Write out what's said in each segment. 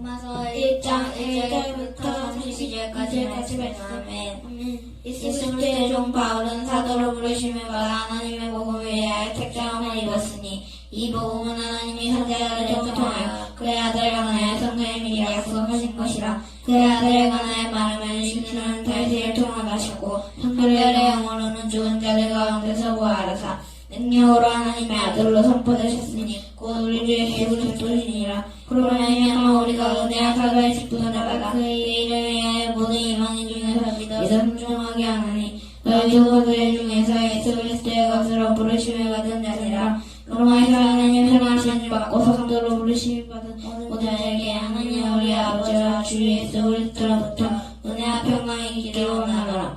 로마서 1장 1절부터 32절까지 말씀하면 예수 그리스도의 종 바울은 사도로 부르심을 받아 하나님의 복음을 위하여 택정함을 입었으니 이 복음은 하나님이 선자들을 통하여 그의 아들을 관하여 성도의 미리 약속하신 것이라 그의 아들을 관하여 말하면 주님은 다시를 통하다셨고 성결의 영으로는 죽은 자들 가운데서 부활하사 능력으로 하나님의 아들로 선포되셨으니 곧 우리 주 예수 그리스도시니라. 그로 말미암아 우리가 은혜와 사과의 직분을 받아 그의 이름을 위하여 모든 이방인 중에서 믿어 순종하게 하나니 너희 조상들 중에서 예수 그리스도의 것으로 부르심을 받은 자니라. 로마에서 하나님 사랑하심을 받고 성도로 부르심을 받은 모든 자에게 하나님 우리 아버지와 주 예수 그리스도로부터 은혜와 평강이 있기를 원하노라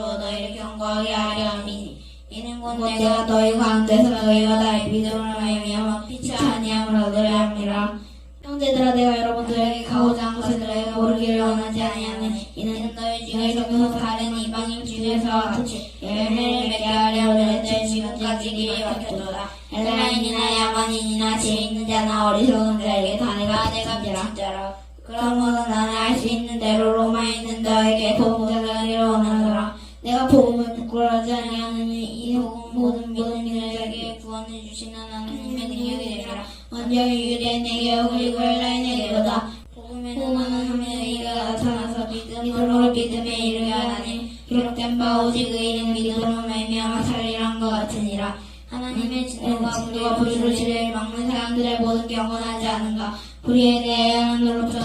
곧 내가 너희 가운데서 너희와 나의 믿음으로 말미암아 피치 아니함을 얻으려 함이라 형제들아 내가 여러분들에게 가고자 한 것을 너희가 모르기를 원하지 아니하는 이는 너희 중에서 다른 이방인 중에서 같이 열매를 맺게 하려 내 지금까지 길이 막혔도다. 엘라인이나 야만인이나 재있는 자나 어리석은 자에게 다 내가 미락자라. 그러므로 나는 알 수 있는 대로 로마에 부끄러워하지 아니하느니 이 모든 모든 이들에게 구원해 주시는 하나님의 능력이 되리라. 먼저 유대 내게 그리고 엘라인에게로다. 복음에는 하나님의 의가 나타나서 믿음으로 믿음에 이르게 하나니 기록된 바 오직 의인은 믿음으로 말미암아 살리란 것 같으니라. 하나님의 진노가 우리가 지뢰를 막는 사람들의 모든 경건하지 않은가? 불의에 대해 하나님으로부터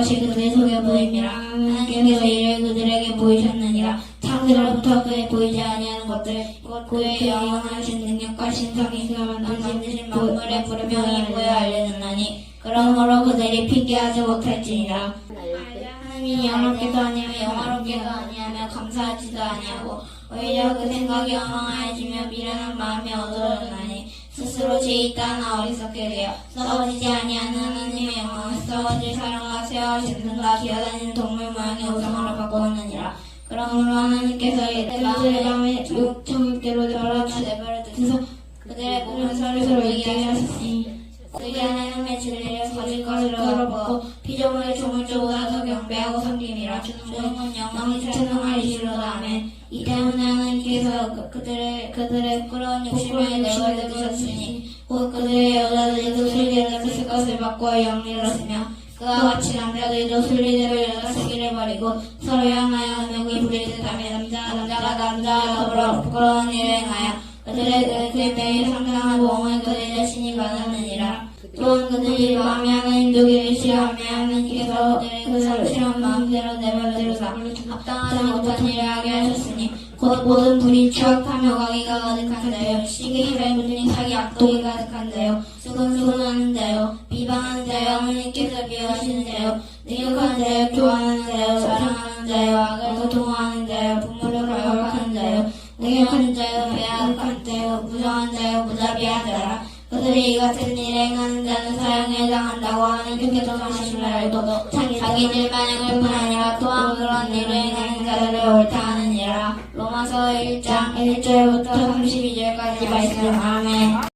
것이 그들의 속에 보임이라. 하나님께서 이를 그들에게 보이셨느니라. 창세로부터 그에 보이지 아니하는 것들 곧 그의 영원하신 능력과 신성이 그가 만드신 만물의 부르명이 보여 알려졌나니 그러므로 그들이 핑계하지 못할지니라. 하나님이 영원롭게도 아니하며 영화롭게도 아니하며 감사하지도 아니하고 오히려 그 생각이 엉망해지며 미련한 마음이 어두워졌나니 스스로 죄 있다나 어리석게 되어 썩어지지 아니하는 하나님의 영광을 사랑과 쇠하신 등과 기어다니는 동물 모양의 우상으로 바꾸었느니라. 그러므로 하나님께서 그들의 밤에 육청일대로 내버려주 내버려 두셔서 그들의 몸을 서로 서로 이기게 하셨으니 그들이 하나님의 진리를 가질 것을 얻고 피조물의 조물조보다 더 경배하고 섬김이라. 주는 건 영광이 찬송하리시로다. 아멘. 이 때문에 그- 그들의 그들의 부끄러운 욕심을 내버려두셨으니 곧 그들의 여자들도 순리대로 쓸 것을 바꾸어 영리로으며 그와 같이 남자들도 순리대로 여자쓰기를 버리고 서로 향하여 명이 부리듯 하며 남자, 남자가 남자와 더불어 부끄러운 일을 행하여 그들의 그의 매일 상당한 보험을 그들 자신이 받았느니라. 또한 그들이 마음에 하나님 두기를 싫어하며 하나님께서 그들을 싫어한 마음대로 내버려두사 합당하지 못한 일을 하게 하셨으니 곧 모든 불이 추악하며 가기가 가득한 자요. 시기 힘에 물린 사기 악독이 가득한 자요. 수근수근하는 자요. 비방하는 자요. 하나님께서 미워하시는 자요. 능력한 자요. 좋아하는 자요. 사랑하는 자요. 악을 고통하는 자요. 부모를 가격하는 자요. 능력한 자요. 배악한 자요. 무정한 자요. 무자비한 자라. 그들이 이 같은 일을 행하는 자는 사형에 당한다고 하나님께서 하심을 알고 자기들 반응을 뿐 아니라 또한 그런 일을 행하는 자들을 옳다하느니라 로마서 1장 1절부터 32절까지 말씀 아멘